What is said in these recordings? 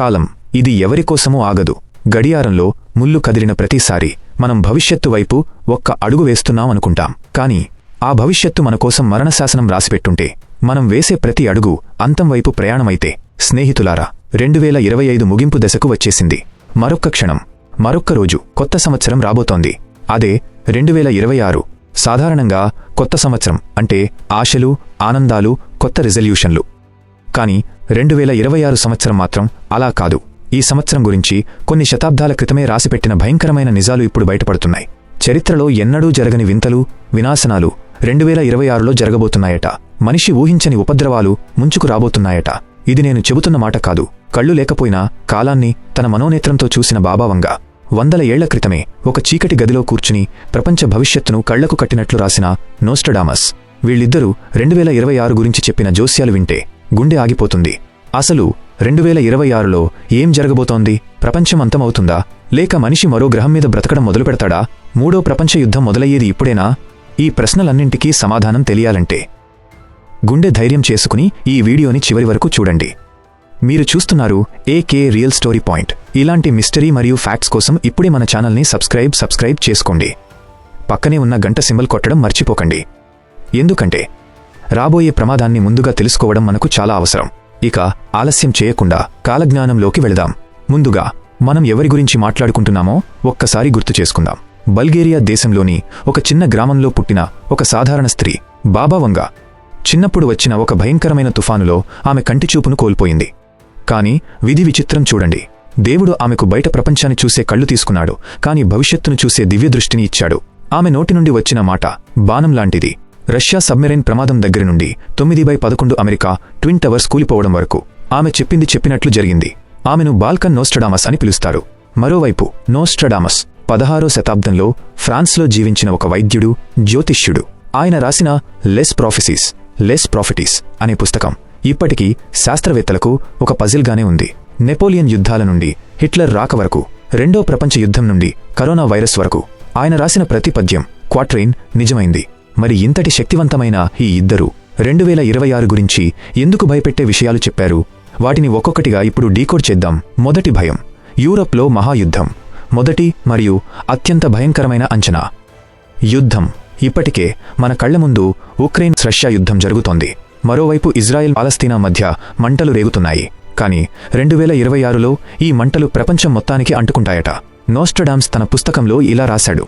కాలం ఇది ఎవరికోసమూ ఆగదు. గడియారంలో ముల్లు కదిలిన ప్రతిసారి మనం భవిష్యత్తు వైపు ఒక్క అడుగు వేస్తున్నామనుకుంటాం కాని ఆ భవిష్యత్తు మనకోసం మరణశాసనం రాసిపెట్టుంటే మనం వేసే ప్రతి అడుగు అంతం వైపు ప్రయాణమైతే స్నేహితులారా రెండువేల ఇరవై ఐదు ముగింపు దశకు వచ్చేసింది. మరొక్క క్షణం మరొక్క రోజు కొత్త సంవత్సరం రాబోతోంది. అదే రెండువేల ఇరవై ఆరు సాధారణంగా కొత్త సంవత్సరం అంటే ఆశలు ఆనందాలు కొత్త రిజల్యూషన్లు. కాని రెండువేల ఇరవై ఆరు సంవత్సరం మాత్రం అలా కాదు. ఈ సంవత్సరం గురించి కొన్ని శతాబ్దాల క్రితమే రాసిపెట్టిన భయంకరమైన నిజాలు ఇప్పుడు బయటపడుతున్నాయి. చరిత్రలో ఎన్నడూ జరగని వింతలు వినాశనాలు రెండువేల ఇరవై ఆరులో జరగబోతున్నాయట. మనిషి ఊహించని ఉపద్రవాలు ముంచుకు రాబోతున్నాయట. ఇది నేను చెబుతున్న మాట కాదు. కళ్ళు లేకపోయినా కాలాన్ని తన మనోనేత్రంతో చూసిన బాబావంగా వందల ఏళ్ళ క్రితమే ఒక చీకటి గదిలో కూర్చుని ప్రపంచ భవిష్యత్తును కళ్ళకు కట్టినట్లు రాసిన నోస్టడామస్ వీళ్ళిద్దరూ రెండువేల ఇరవై ఆరు గురించి చెప్పిన జోస్యాలు వింటే గుండె ఆగిపోతుంది. అసలు రెండు వేల ఇరవై ఆరులో ఏం జరగబోతోంది? ప్రపంచం అంతమవుతుందా? లేక మనిషి మరో గ్రహం మీద బ్రతకడం మొదలుపెడతాడా? మూడో ప్రపంచ యుద్ధం మొదలయ్యేది ఇప్పుడేనా? ఈ ప్రశ్నలన్నింటికీ సమాధానం తెలియాలంటే గుండె ధైర్యం చేసుకుని ఈ వీడియోని చివరి వరకు చూడండి. మీరు చూస్తున్నారు ఏకే రియల్ స్టోరీ పాయింట్ ఇలాంటి మిస్టరీ మరియు ఫ్యాక్ట్స్ కోసం ఇప్పుడే మన ఛానల్ని సబ్స్క్రైబ్ సబ్స్క్రైబ్ చేసుకోండి. పక్కనే ఉన్న గంట సింబల్ కొట్టడం మర్చిపోకండి. ఎందుకంటే రాబోయే ప్రమాదాన్ని ముందుగా తెలుసుకోవడం మనకు చాలా అవసరం. ఇక ఆలస్యం చేయకుండా కాలజ్ఞానంలోకి వెళదాం. ముందుగా మనం ఎవరి గురించి మాట్లాడుకుంటున్నామో ఒక్కసారి గుర్తు చేసుకుందాం. బల్గేరియా దేశంలోని ఒక చిన్న గ్రామంలో పుట్టిన ఒక సాధారణ స్త్రీ బాబావంగా చిన్నప్పుడు వచ్చిన ఒక భయంకరమైన తుఫానులో ఆమె కంటిచూపును కోల్పోయింది. కాని విధి విచిత్రం చూడండి. దేవుడు ఆమెకు బయట ప్రపంచాన్ని చూసే కళ్ళు తీసుకున్నాడు కాని భవిష్యత్తును చూసే దివ్యదృష్టిని ఇచ్చాడు. ఆమె నోటి నుండి వచ్చిన మాట బాణం లాంటిది. రష్యా సబ్మెరైన్ ప్రమాదం దగ్గర నుండి తొమ్మిది బై పదకొండు అమెరికా ట్విన్ టవర్స్ కూలిపోవడం వరకు ఆమె చెప్పింది చెప్పినట్లు జరిగింది. ఆమెను బాల్కన్ నోస్ట్రడామస్ అని పిలుస్తారు. మరోవైపు నోస్ట్రడామస్ పదహారో శతాబ్దంలో ఫ్రాన్స్లో జీవించిన ఒక వైద్యుడు జ్యోతిష్యుడు. ఆయన రాసిన లెస్ ప్రాఫెసీస్ లెస్ ప్రాఫిటీస్ అనే పుస్తకం ఇప్పటికీ శాస్త్రవేత్తలకు ఒక పజిల్గానే ఉంది. నెపోలియన్ యుద్ధాల నుండి హిట్లర్ రాక వరకు రెండో ప్రపంచ యుద్ధం నుండి కరోనా వైరస్ వరకు ఆయన రాసిన ప్రతి పద్యం క్వాట్రైన్ నిజమైంది. మరి ఇంతటి శక్తివంతమైన ఈ ఇద్దరు రెండు వేల ఇరవై ఆరు గురించి ఎందుకు భయపెట్టే విషయాలు చెప్పారు? వాటిని ఒక్కొక్కటిగా ఇప్పుడు డీకోడ్ చేద్దాం. మొదటి భయం యూరప్లో మహాయుద్ధం. మొదటి మరియు అత్యంత భయంకరమైన అంచనా. యుద్ధం. ఇప్పటికే మన కళ్ళ ముందు ఉక్రెయిన్ రష్యా యుద్ధం జరుగుతోంది. మరోవైపు ఇజ్రాయెల్ పాలస్తీనా మధ్య మంటలు రేగుతున్నాయి. కాని రెండు వేల ఇరవై ఆరులో ఈ మంటలు ప్రపంచం మొత్తానికి అంటుకుంటాయట. నోస్టడామ్స్ తన పుస్తకంలో ఇలా రాశాడు.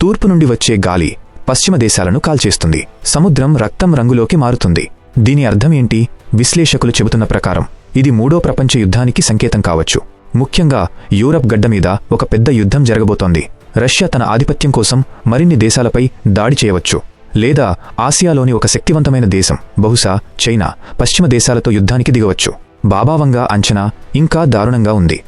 తూర్పు నుండి వచ్చే గాలి పశ్చిమ దేశాలను కాల్చేస్తుంది. సముద్రం రక్తం రంగులోకి మారుతుంది. దీని అర్థం ఏంటి? విశ్లేషకులు చెబుతున్న ప్రకారం. ఇది మూడో ప్రపంచ యుద్ధానికి సంకేతం కావచ్చు. ముఖ్యంగా యూరప్ గడ్డ మీద ఒక పెద్ద యుద్ధం జరగబోతోంది. రష్యా తన ఆధిపత్యం కోసం మరిన్ని దేశాలపై దాడి చేయవచ్చు. లేదా ఆసియాలోని ఒక శక్తివంతమైన దేశం బహుశా చైనా పశ్చిమ దేశాలతో యుద్ధానికి దిగవచ్చు. బాబావంగా అంచనా ఇంకా దారుణంగా ఉంది.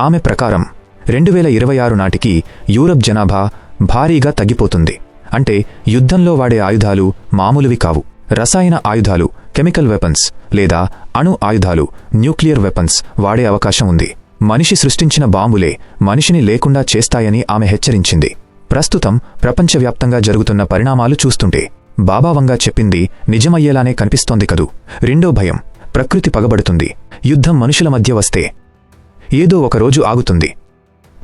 ఆమె ప్రకారం రెండు వేల ఇరవై ఆరు నాటికి యూరప్ జనాభా భారీగా తగ్గిపోతుంది. అంటే యుద్ధంలో వాడే ఆయుధాలు మామూలువి కావు. రసాయన ఆయుధాలు కెమికల్ వెపన్స్ లేదా అణు ఆయుధాలు న్యూక్లియర్ వెపన్స్ వాడే అవకాశం ఉంది. మనిషి సృష్టించిన బాంబులే మనిషిని లేకుండా చేస్తాయని ఆమె హెచ్చరించింది. ప్రస్తుతం ప్రపంచవ్యాప్తంగా జరుగుతున్న పరిణామాలు చూస్తుంటే బాబావంగా చెప్పింది నిజమయ్యేలానే కనిపిస్తోంది కదూ. రెండో భయం ప్రకృతి పగబడుతుంది. యుద్ధం మనుషుల మధ్య వస్తే ఏదో ఒకరోజు ఆగుతుంది.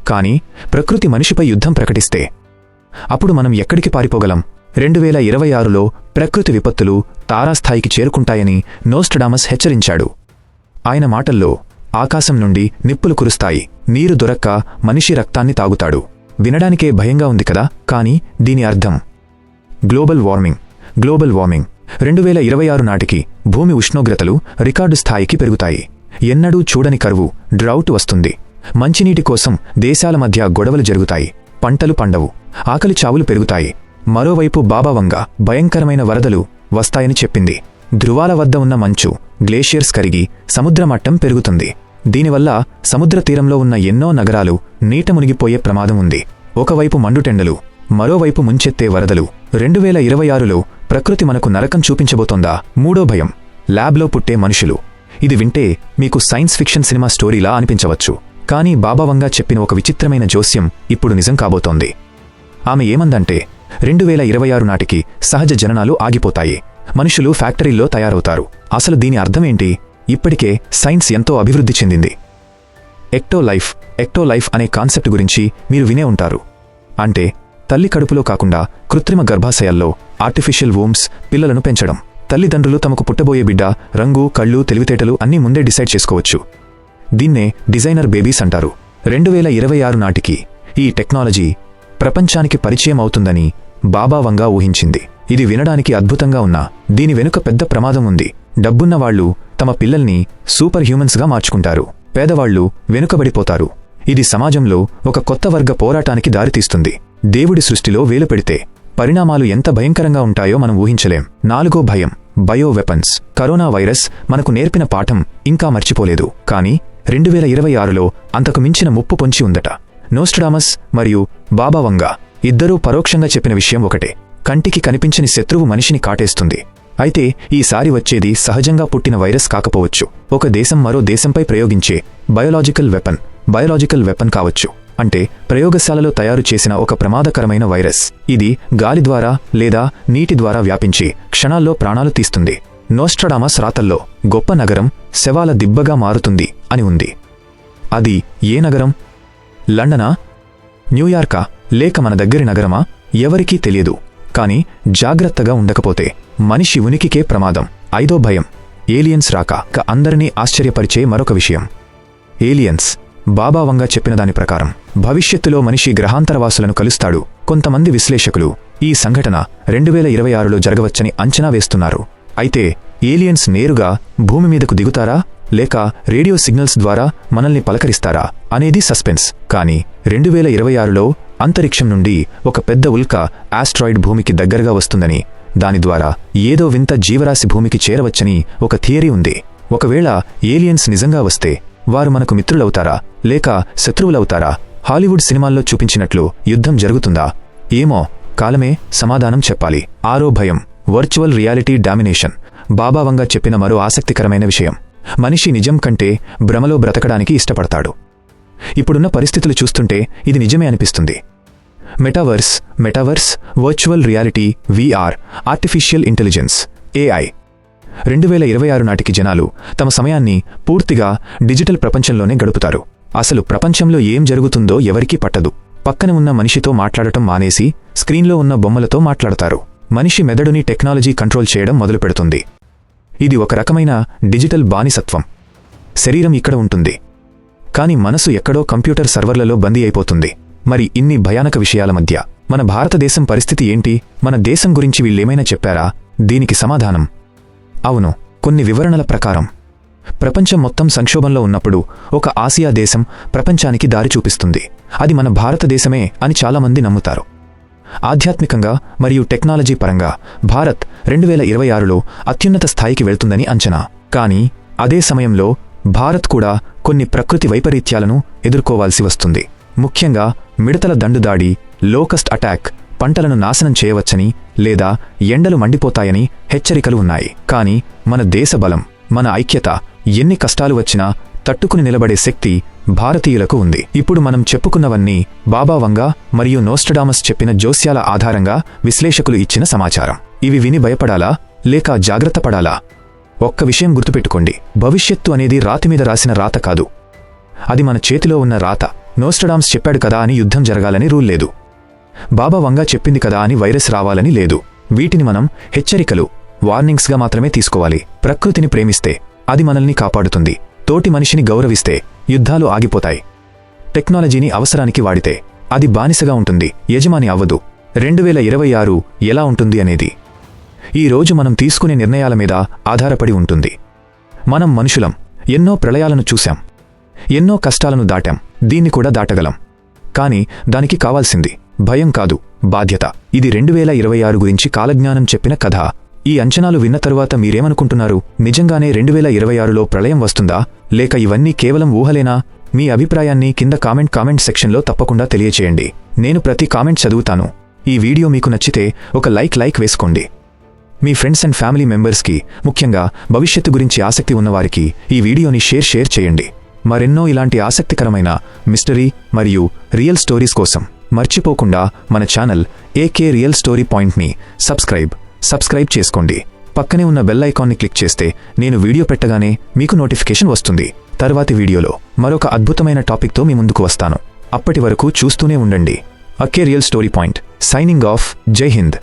కాని ప్రకృతి మనిషిపై యుద్ధం ప్రకటిస్తే అప్పుడు మనం ఎక్కడికి పారిపోగలం? రెండు వేల ఇరవై ఆరులో ప్రకృతి విపత్తులు తారాస్థాయికి చేరుకుంటాయని నోస్టడామస్ హెచ్చరించాడు. ఆయన మాటల్లో ఆకాశం నుండి నిప్పులు కురుస్తాయి నీరు దొరక్క మనిషి రక్తాన్ని తాగుతాడు. వినడానికే భయంగా ఉంది కదా? కాని దీని అర్థం. Global warming global warming. రెండు వేల ఇరవై ఆరు నాటికి భూమి ఉష్ణోగ్రతలు రికార్డు స్థాయికి పెరుగుతాయి. ఎన్నడూ చూడని కరువు డ్రౌట్ వస్తుంది. మంచినీటి కోసం దేశాల మధ్య గొడవలు జరుగుతాయి. పంటలు పండవు. ఆకలి చావులు పెరుగుతాయి. మరోవైపు బాబావంగా భయంకరమైన వరదలు వస్తాయని చెప్పింది. ధృవాల వద్ద ఉన్న మంచు గ్లేషియర్స్ కరిగి సముద్రమట్టం పెరుగుతుంది. దీనివల్ల సముద్ర తీరంలో ఉన్న ఎన్నో నగరాలు నీట మునిగిపోయే ప్రమాదం ఉంది. ఒకవైపు మండుటెండలు మరోవైపు ముంచెత్తే వరదలు. రెండు వేల ఇరవై ఆరులో ప్రకృతి మనకు నరకం చూపించబోతోందా? మూడో భయం ల్యాబ్లో పుట్టే మనుషులు. ఇది వింటే మీకు సైన్స్ ఫిక్షన్ సినిమా స్టోరీలా అనిపించవచ్చు. కానీ బాబావంగా చెప్పిన ఒక విచిత్రమైన జోస్యం ఇప్పుడు నిజం కాబోతోంది. ఆమె ఏమందంటే రెండు వేల ఇరవై ఆరు నాటికి సహజ జననాలు ఆగిపోతాయి. మనుషులు ఫ్యాక్టరీల్లో తయారవుతారు. అసలు దీని అర్థమేంటి? ఇప్పటికే సైన్స్ ఎంతో అభివృద్ధి చెందింది. ఎక్టో లైఫ్ ఎక్టో లైఫ్ అనే కాన్సెప్ట్ గురించి మీరు వినే ఉంటారు. అంటే తల్లి కడుపులో కాకుండా కృత్రిమ గర్భాశయాల్లో ఆర్టిఫిషియల్ వోమ్స్ పిల్లలను పెంచడం. తల్లిదండ్రులు తమకు పుట్టబోయే బిడ్డ రంగు కళ్ళు తెలివితేటలు అన్నీ ముందే డిసైడ్ చేసుకోవచ్చు. దీన్నే డిజైనర్ బేబీస్ అంటారు. రెండు వేల ఇరవై ఆరు నాటికి ఈ టెక్నాలజీ ప్రపంచానికి పరిచయం అవుతుందని బాబావంగా ఊహించింది. ఇది వినడానికి అద్భుతంగా ఉన్నా దీని వెనుక పెద్ద ప్రమాదం ఉంది. డబ్బున్నవాళ్ళు తమ పిల్లల్ని సూపర్ హ్యూమన్స్గా మార్చుకుంటారు. పేదవాళ్ళు వెనుకబడిపోతారు. ఇది సమాజంలో ఒక కొత్త వర్గ పోరాటానికి దారితీస్తుంది. దేవుడి సృష్టిలో వేలు పెడితే పరిణామాలు ఎంత భయంకరంగా ఉంటాయో మనం ఊహించలేం. నాలుగో భయం బయో వెపన్స్. కరోనా వైరస్ మనకు నేర్పిన పాఠం ఇంకా మర్చిపోలేదు. కానీ రెండు వేల ఇరవై ఆరులో అంతకు మించిన ముప్పు పొంచి ఉందట. నోస్ట్రామస్ మరియు బాబావంగా ఇద్దరూ పరోక్షంగా చెప్పిన విషయం ఒకటే. కంటికి కనిపించని శత్రువు మనిషిని కాటేస్తుంది. అయితే ఈసారి వచ్చేది సహజంగా పుట్టిన వైరస్ కాకపోవచ్చు. ఒక దేశం మరో దేశంపై ప్రయోగించే బయోలాజికల్ వెపన్ బయోలాజికల్ వెపన్ కావచ్చు. అంటే ప్రయోగశాలలో తయారు చేసిన ఒక ప్రమాదకరమైన వైరస్. ఇది గాలి ద్వారా లేదా నీటి ద్వారా వ్యాపించి క్షణాల్లో ప్రాణాలు తీస్తుంది. నోస్ట్రడామస్ రాతల్లో గొప్ప నగరం శవాల దిబ్బగా మారుతుంది అని ఉంది. అది ఏ నగరం? లండనా? న్యూయార్కా? లేక మన దగ్గరి నగరమా? ఎవరికీ తెలియదు. కాని జాగ్రత్తగా ఉండకపోతే మనిషి ఉనికికే ప్రమాదం. ఐదో భయం. ఏలియన్స్ రాక. క అందరినీ ఆశ్చర్యపరిచే మరొక విషయం. ఏలియన్స్. బాబావంగా చెప్పిన దాని ప్రకారం భవిష్యత్తులో మనిషి గ్రహాంతరవాసులను కలుస్తాడు. కొంతమంది విశ్లేషకులు ఈ సంఘటన రెండువేల ఇరవై ఆరులో జరగవచ్చని అంచనా వేస్తున్నారు. అయితే ఏలియన్స్ నేరుగా భూమి మీదకు దిగుతారా? లేక రేడియో సిగ్నల్స్ ద్వారా మనల్ని పలకరిస్తారా అనేది సస్పెన్స్. కానీ రెండు వేల ఇరవై ఆరులో అంతరిక్షం నుండి ఒక పెద్ద ఉల్క ఆస్ట్రాయిడ్ భూమికి దగ్గరగా వస్తుందని దాని ద్వారా ఏదో వింత జీవరాశి భూమికి చేరవచ్చని ఒక థియరీ ఉంది. ఒకవేళ ఏలియన్స్ నిజంగా వస్తే వారు మనకు మిత్రులవుతారా? లేక శత్రువులవుతారా? హాలీవుడ్ సినిమాల్లో చూపించినట్లు యుద్ధం జరుగుతుందా? ఏమో కాలమే సమాధానం చెప్పాలి. ఆరో భయం వర్చువల్ రియాలిటీ డామినేషన్. బాబావంగా చెప్పిన మరో ఆసక్తికరమైన విషయం. మనిషి నిజం కంటే భ్రమలో బ్రతకడానికి ఇష్టపడతాడు. ఇప్పుడున్న పరిస్థితులు చూస్తుంటే ఇది నిజమే అనిపిస్తుంది. Metaverse metaverse virtual reality VR artificial intelligence AI. రెండు వేల ఇరవై ఆరు నాటికి జనాలు తమ సమయాన్ని పూర్తిగా డిజిటల్ ప్రపంచంలోనే గడుపుతారు. అసలు ప్రపంచంలో ఏం జరుగుతుందో ఎవరికీ పట్టదు. పక్కన ఉన్న మనిషితో మాట్లాడటం మానేసి స్క్రీన్లో ఉన్న బొమ్మలతో మాట్లాడతారు. మనిషి మెదడుని టెక్నాలజీ కంట్రోల్ చేయడం మొదలుపెడుతుంది. ఇది ఒక రకమైన డిజిటల్ బానిసత్వం. శరీరం ఇక్కడ ఉంటుంది. కాని మనసు ఎక్కడో కంప్యూటర్ సర్వర్లలో బందీ అయిపోతుంది. మరి ఇన్ని భయానక విషయాల మధ్య మన భారతదేశం పరిస్థితి ఏంటి? మన దేశం గురించి వీళ్ళేమైనా చెప్పారా? దీనికి సమాధానం. అవును కొన్ని వివరణల ప్రకారం. ప్రపంచం మొత్తం సంక్షోభంలో ఉన్నప్పుడు ఒక ఆసియా దేశం ప్రపంచానికి దారి చూపిస్తుంది. అది మన భారతదేశమే అని చాలామంది నమ్ముతారు. ఆధ్యాత్మికంగా మరియు టెక్నాలజీ పరంగా భారత్ రెండు వేల ఇరవై ఆరులో అత్యున్నత స్థాయికి వెళ్తుందని అంచనా. కానీ అదే సమయంలో భారత్ కూడా కొన్ని ప్రకృతి వైపరీత్యాలను ఎదుర్కోవాల్సి వస్తుంది. ముఖ్యంగా మిడతల దండుదాడి లోకస్ట్ అటాక్ పంటలను నాశనం చేయవచ్చని లేదా ఎండలు మండిపోతాయని హెచ్చరికలు ఉన్నాయి. కాని మన దేశ బలం మన ఐక్యత ఎన్ని కష్టాలు వచ్చినా తట్టుకుని నిలబడే శక్తి భారతీయులకు ఉంది. ఇప్పుడు మనం చెప్పుకున్నవన్నీ బాబావంగా మరియు నోస్టడామస్ చెప్పిన జోస్యాల ఆధారంగా విశ్లేషకులు ఇచ్చిన సమాచారం. ఇవి విని భయపడాలా? లేక జాగ్రత్త పడాలా? ఒక్క విషయం గుర్తుపెట్టుకోండి. భవిష్యత్తు అనేది రాతిమీద రాసిన రాత కాదు. అది మన చేతిలో ఉన్న రాత. నోస్టడామ్స్ చెప్పాడు కదా అని యుద్ధం జరగాలని రూల్ లేదు. బాబా వంగా చెప్పింది కదా అని వైరస్ రావాలని లేదు. వీటిని మనం హెచ్చరికలు వార్నింగ్స్గా మాత్రమే తీసుకోవాలి. ప్రకృతిని ప్రేమిస్తే అది మనల్ని కాపాడుతుంది. తోటి మనిషిని గౌరవిస్తే యుద్ధాలు ఆగిపోతాయి. టెక్నాలజీని అవసరానికి వాడితే అది బానిసగా ఉంటుంది యజమాని అవ్వదు. రెండు వేల ఇరవై ఆరు ఎలా ఉంటుంది అనేది. ఈ రోజు మనం తీసుకునే నిర్ణయాల మీద ఆధారపడి ఉంటుంది. మనం మనుషులం ఎన్నో ప్రళయాలను చూశాం. ఎన్నో కష్టాలను దాటాం దీన్ని కూడా దాటగలం. కాని దానికి కావాల్సింది భయం కాదు బాధ్యత. ఇది రెండు వేల ఇరవై ఆరు గురించి కాలజ్ఞానం చెప్పిన కథ. ఈ అంచనాలు విన్న తరువాత మీరేమనుకుంటున్నారు? నిజంగానే రెండు వేల ఇరవై ఆరులో ప్రళయం వస్తుందా? లేక ఇవన్నీ కేవలం ఊహలేనా? మీ అభిప్రాయాన్ని కింద కామెంట్ కామెంట్ సెక్షన్లో తప్పకుండా తెలియచేయండి. నేను ప్రతి కామెంట్ చదువుతాను. ఈ వీడియో మీకు నచ్చితే ఒక లైక్ లైక్ వేసుకోండి. మీ ఫ్రెండ్స్ అండ్ ఫ్యామిలీ మెంబర్స్కి ముఖ్యంగా భవిష్యత్తు గురించి ఆసక్తి ఉన్నవారికి ఈ వీడియోని షేర్ షేర్ చేయండి. మరెన్నో ఇలాంటి ఆసక్తికరమైన మిస్టరీ మరియు రియల్ స్టోరీస్ కోసం మర్చిపోకుండా మన ఛానల్ ఏకే రియల్ స్టోరీ పాయింట్ని సబ్స్క్రైబ్ సబ్స్క్రైబ్ చేసుకోండి. పక్కనే ఉన్న బెల్ ఐకాన్ని క్లిక్ చేస్తే నేను వీడియో పెట్టగానే మీకు నోటిఫికేషన్ వస్తుంది. తర్వాతి వీడియోలో మరొక అద్భుతమైన టాపిక్తో మీ ముందుకు వస్తాను. అప్పటి వరకు చూస్తూనే ఉండండి. AK real story point signing off జై హింద్